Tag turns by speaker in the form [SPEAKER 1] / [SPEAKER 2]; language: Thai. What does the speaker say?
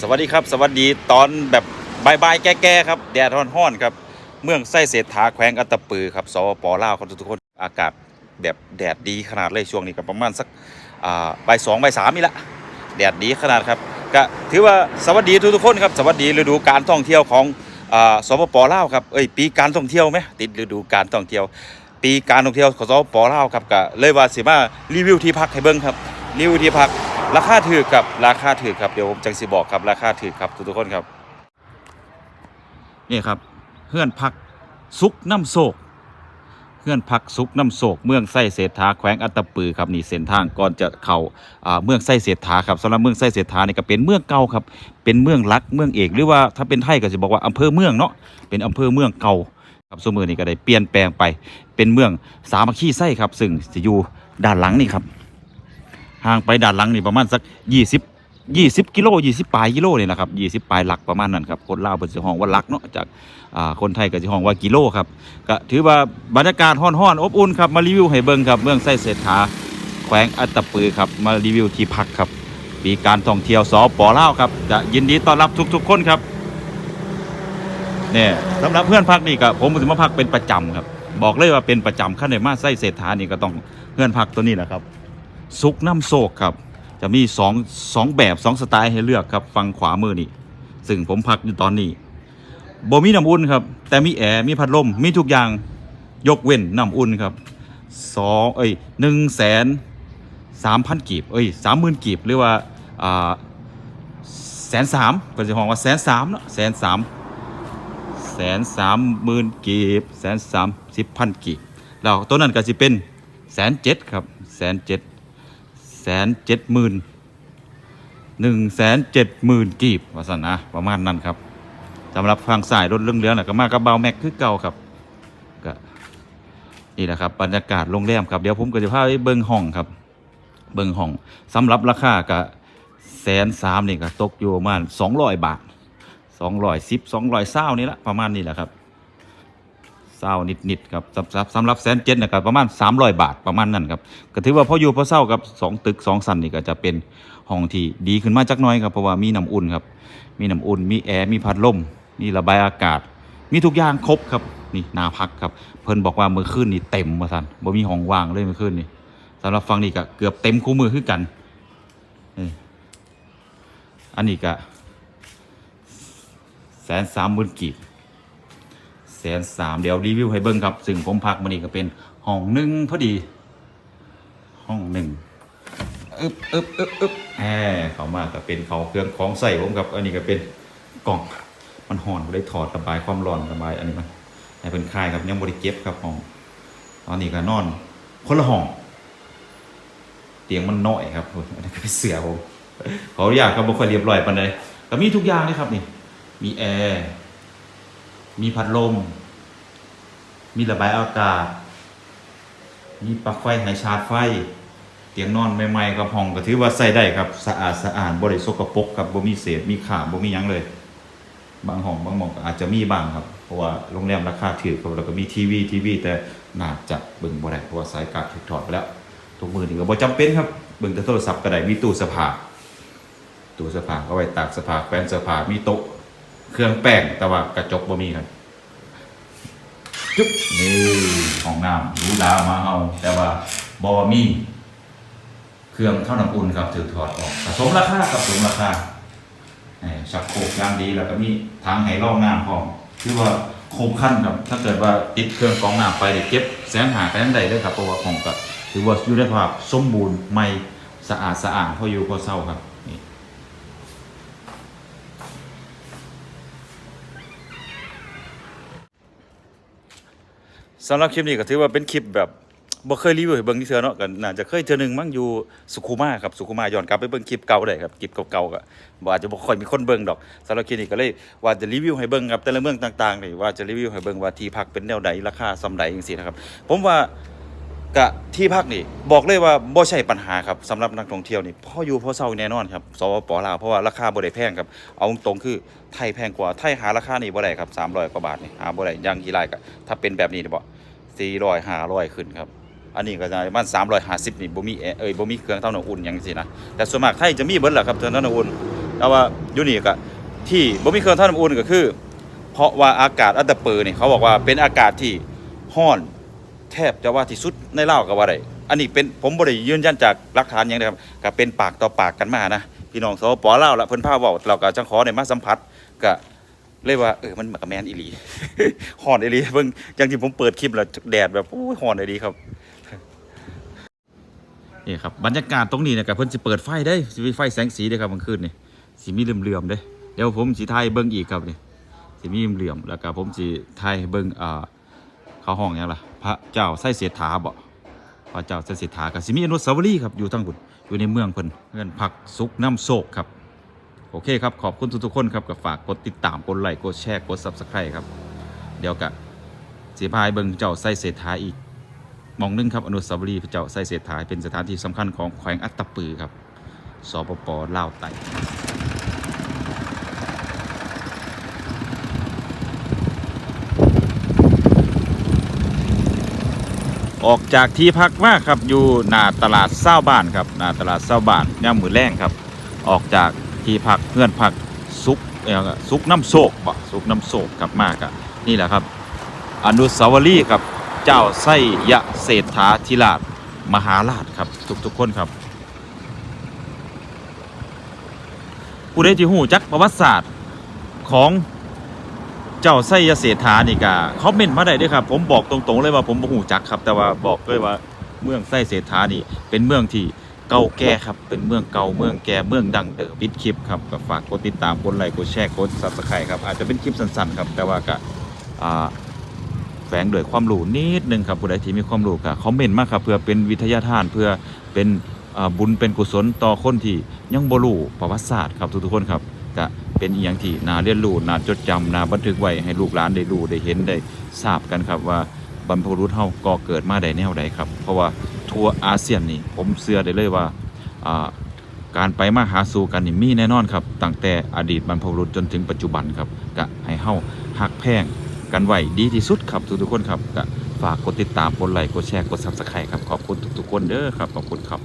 [SPEAKER 1] สวัสดีครับ สวัสดีตอนแบบบายบายๆแก่ๆครับแดดร้อนๆครับ เมืองไส้เศรษฐาแขวงอัตตปือครับสวปลาวครับทุกคนอากาศแบบแดดดีขนาดเลยช่วงนี้ก็ประมาณสักอ่าบ่ายสองบ่ายสามนี่ละแดดดีขนาดครับก็ถือว่าสวัสดีทุกๆคนครับสวัสดีฤดูการท่องเที่ยวของอ่าสวปลาวครับเอ้ยปีการท่องเที่ยวไหมติดฤดูการท่องเที่ยว ปีการท่องเที่ยวของสปลาวครับก็เลยว่าสิมารีวิวที่พักให้เบิ่งครับรีวิวที่พัก ราคาถือกับราคาถือครับเดี๋ยวผมจังสิบอกครับราคาถือครับทุกๆคนครับนี่ครับเฮือนพักซุกน้ำโศกเฮือนพักซุกน้ำโศก เมืองไส้เศรษฐาแขวงอัตตปือครับนี่เส้นทางก่อนจะเข้าอ่าเมืองไส้เศรษฐาครับสำหรับเมืองไส้เศรษฐานี่ก็เป็นเมืองเก่าครับเป็นเมืองหลักเมืองเอกหรือว่าถ้าเป็นไทยก็จะบอกว่าอำเภอเมืองเนาะเป็นอำเภอเมืองเก่าครับสมือนี้ก็ได้เปลี่ยนแปลงไปเป็นเมืองสามัคคีไส้ครับซึ่งจะอยู่ด้านหลังนี่ครับ ห่างไปด้านหลังนี่ประมาณสัก20 20กิโล20ปลายกิโลเนี่ยนะครับ20ปลายหลักประมาณนั้นครับคนลาวเป็นสิห้องว่าหลักเนาะจากอ่าคนไทยก็สิห้องว่ากิโลครับก็ถือว่าบรรยากาศร้อนๆอบอุ่นครับมารีวิวให้เบิ่งครับเมืองไส้เศรษฐาแขวงอัตตปือครับมารีวิวที่พักครับปีการท่องเที่ยวสปอลาวครับจะยินดีต้อนรับทุก ๆ คนครับเนี่ยสำหรับเพื่อนพักนี่ก็ผมจะมาพักเป็นประจำครับบอกเลยว่าเป็นประจำขั้นในมาไส้เศรษฐานี่ก็ต้องเพื่อนพักตัวนี้แหละครับ ซุกน้ำโศกครับ จะมีสองสองแบบสองสไตล์ให้เลือกครับฟังขวามือนี่ซึ่งผมพักอยู่ตอนนี้บ่มีน้ำอุ่นครับ แต่มีแอร์มีพัดลมมีทุกอย่างยกเว้นน้ำอุ่นครับสองเอ้ยหนึ่งแสนสามพันกีบเอ้ยสามหมื่นกีบหรือว่าอ่าแสนสามก็จะห้องว่าแสนสามเนาะแสนสามแสนสามหมื่นกีบแสนสามสิบพันกีบแล้วตัวนั้นก็จะเป็นแสนเจ็ดครับแสนเจ็ด แสนเจ็ดหมื่นหนึ่งแสนเจ็ดหมื่นกีบว่าสันนะประมาณนั้นครับสำหรับทางสายรถเรื่องเรือน่ะก็มากับเบาแม็กคือเก่าครับก็นี่แหละครับบรรยากาศโรงแรมครับเดี๋ยวผมก็จะพาไปเบิ้งห้องครับ เบิ้งห้องสำหรับราคาก็แสนสามนี่ก็ตกอยู่ประมาณสองร้อยบาทสองร้อยสิบสองร้อยเศร้านี่ละประมาณนี้แหละครับ เศร้านิดๆครับสำหรับสำหรับแสนเจ็ดนะครับประมาณ 300 บาทประมาณนั้นครับก็ถือว่าพออยู่พอเศร้ากับสองตึกสองสันนี่ก็จะเป็นห้องที่ดีขึ้นมาจักน้อยครับเพราะว่ามีน้ำอุ่นครับมีน้ำอุ่น มีแอร์มีพัดลมมีระบายอากาศ มีทุกอย่างครบครับนี่นาพักครับเพิ่นบอกว่าเมื่อคืนนี่เต็มมาสันบ่มีห้องว่างเลยเมื่อคืนนี่สำหรับฟังนี่ก็เกือบเต็มคู่มือคือกันนี่อันนี้ก็แสนสามหมื่นกีบ นสามเดี๋ยวรีวิวให้เบิ้งครับ ซึ่งผมพักมันนี่ก็เป็นห้องหนึ่งพอดี ห้องหนึ่งอึบอึบอึบอึบแหมเขามาก็เป็นเขาเครื่องของใส่ผมครับ อันนี้ก็เป็นกล่อง มันห่อนก็ได้ถอดระบายความร้อนระบายอันนี้มันให้เป็นคลายครับยังบริเก็บครับห้องตอนนี้ก็นอนคนละห้อง เตียงมันน้อยครับอันนี้ก็เป็นเสือผมเขาอยากครับบ่ค่อยเรียบร้อยปานใดก็มีทุกอย่างเลยครับนี่ มีแอร์ มีพัดลม มีระบายอากาศ มีปลั๊กไฟให้ชาร์จไฟ เตียงนอนใหม่ๆกับห้องก็ถือว่าใส่ได้ครับสะอาดสะอาดบริสุทธิ์กระปรกครับบ่มีเศษมีขาบ่มียังเลย บางห้องบางหมองก็อาจจะมีบ้างครับ เพราะว่าโรงแรมราคาถือครับแล้วก็มีทีวีทีวีแต่น่าจะเบิ่งบ่ได้เพราะว่าสายกาดถูกถอดไปแล้วทุกมือนี่ก็บ่จำเป็นครับเบิ่งแต่โทรศัพท์ก็ได้มีตู้สื้อผ้าตู้สื้อาก็ไว้ตากสื้อผ้าแขวนสื้อผ้ามีโต๊ะ เครื่องแป้งแต่ว่ากระจกบ่มีครับจุ๊บนี่ห้องน้ำหรูหรามาเฮาแต่ว่าบ่มีเครื่องเท่าน้ำอุ่นครับถือถอดออกแต่สมราคากับสมราคาชักโครกย่างดีแล้วก็มีทางให้ร่องน้ำพร้อมคือว่าคมขั้นครับ ถ้าเกิดว่าติดเครื่องกองน้ำไปเดี๋ยวเก็บแสงหากันได้เลยครับเพราะว่าของก็ถือว่าอยู่ในภาพสมบูรณ์ใหม่สะอาดสะอาดพออยู่พอเศร้าครับนี่ สำหรับคลิปนี้ก็ถือว่าเป็นคลิปแบบบ่เคยรีวิวให้เบิ่งที่เทื่อเนาะก็น่าจะเคยเทื่อหนึ่งมั้งอยู่สุขุมาครับสุขุมาย้อนกลับไปเบิ่งคลิปเก่าได้ครับคลิปเก่าๆก็บ่อาจจะบ่ค่อยมีคนเบิ่งดอกสำหรับคลิปนี้ก็เลยว่าจะรีวิวให้เบิ่งครับแต่ละเมืองต่างๆนี่ว่าจะรีวิวให้เบิ่งว่าที่พักเป็นแนวใดราคาส่าใดจังซี่นะครับผมว่ากะที่พักนี่บอกเลยว่าบ่ใช่ปัญหาครับสำหรับนักท่องเที่ยวนี่พออยู่พอเซาแน่นอนครับสปปลาวเพราะว่าราคาบ่ได้แพงครับเอาตรงคือไทยแพงกว่าไทยหาราคานี่บ่ได้ครับ300กว่าบาทนี่หาบ่ได้อย่างที่ไรก็ถ้าเป็นแบบนี้นี่บ่ สี่ร้อยห้าร้อยขึ้นครับ อันนี้ก็จะประมันสามร้อยห้าสิบนี่บ่มีแอเอ้ยบ่มีเครื่องเท่าน้ำอุ่นหยังสินะแต่ส่วนมากไทยจะมีเบิดแหละครับเท่าน้ำอุ่นแต่ว่าอยู่นี่ก็ที่บ่มีเครื่องเทำน้ำอุ่นก็คือ เพราะว่าอากาศอัตตปือนี่เขาบอกว่าเป็นอากาศที่ห้อนแทบจะว่าที่สุดในเล่าวก็ว่าได้อันนี้เป็นผมบ่ได้ยืนยันจากหลักฐานหยังนะครับก็เป็นปากต่อปากกันมานะพี่น้องสปปลาละเพิ่นพาเว้าเราก็จังขอได้มาสัมผัสก็ เลยว่าเออมันก็แม่นอีหลีฮ้อนอีหลีเบิ่งอย่างที่ผมเปิดคลิปแล้วแดดแบบโอ้ยฮ้อนอีหลีครับนี่ครับบรรยากาศตรงนี้เนี่ยกับเพิ่นสิเปิดไฟได้สิมีไฟแสงสีเด้ครับกลางคืนนี่สิมีเหลื่อมๆเด้เดี๋ยวผมสิถ่ายเบิ่งอีกครับนี่สิมีเหลื่อมๆแล้วก็ผมสิถ่ายเบิ่งอ่าเขาห้องยังล่ะพระเจ้าไส้เสียถาบ่พระเจ้าไส้เสียถาก็สิมีอนุสาวรีย์ครับอยู่ทั้งบุญอยู่ในเมืองเพิ่นเงินพักสุขน้ำโศกครับ โอเคครับ ขอบคุณทุกๆคนครับกับฝากกดติดตามกดไลค์กดแชร์กด Subscribe ครับ เดี๋ยวกะสิพายเบิงเจ้าไส้เศรษฐาอีกมองหนึงครับอนุสาวรีย์พระเจ้าไส้เศรษฐาเป็นสถานที่สำคัญของแขวงอัตตปือครับสปปลาวไต่ออกจากที่พักมาครับอยู่หน้าตลาดเศร้าบ้านครับหน้าตลาดเศร้าบ้านย่ามมือแรงครับ ออกจาก ที่พักเพื่อนพักซุกเอ่อซุกน้ำโศกบ่ซุกน้ำโศกกับมากอะนี่แหละครับ อนุสาวรีย์ครับเจ้าไส้ยะเศรษฐาธิราชมหาราชครับทุกๆคนครับ ผู้ใดที่หูจักประวัติศาสตร์ของเจ้าไส้ยะเศรษฐานี่กะคอมเมนต์มาได้ด้วยครับ ผมบอกตรงๆเลยว่าผมบ่หูจักครับ แต่ว่าบอกเลยว่าเมืองไส้เศรษฐานี่เป็นเมืองที่ เก่าแก่ครับเป็นเมืองเก่าเมืองแก่เมืองดังเดิมปิดคลิปครับก็ฝากกดติดตามกดไลค์กดแชร์กดซับสไครต์ครับอาจจะเป็นคลิปสั้นๆครับแต่ว่าก็แฝงด้วยความรู้นิดนึงครับผู้ใดที่มีความรู้ก็คอมเมนต์มาครับเพื่อเป็นวิทยาทานเพื่อเป็นบุญเป็นกุศลต่อคนที่ยังบ่รู้ประวัติศาสตร์ครับทุกๆคนครับก็เป็นอีหยังที่น่าเรียนรู้น่าจดจำน่าบันทึกไว้ให้ลูกหลานได้รู้ได้เห็นได้ทราบกันครับว่าบรรพบุรุษเฮาก่อเกิดมาได้แนวใดครับ เพราะว่า ทัวอาเซียนนี่ผมเชื่อได้เลยว่าการไปมาหาสู่กันนี่มีแน่นอนครับตั้งแต่อดีตบรรพบุรุษจนถึงปัจจุบันครับกะให้เฮาหักแพงกันไว้ดีที่สุดครับทุกทุกคนครับกะฝากกดติดตามกดไลค์กดแชร์กดซับสไครต์ครับขอบคุณทุกๆคนเด้อครับขอบคุณครับ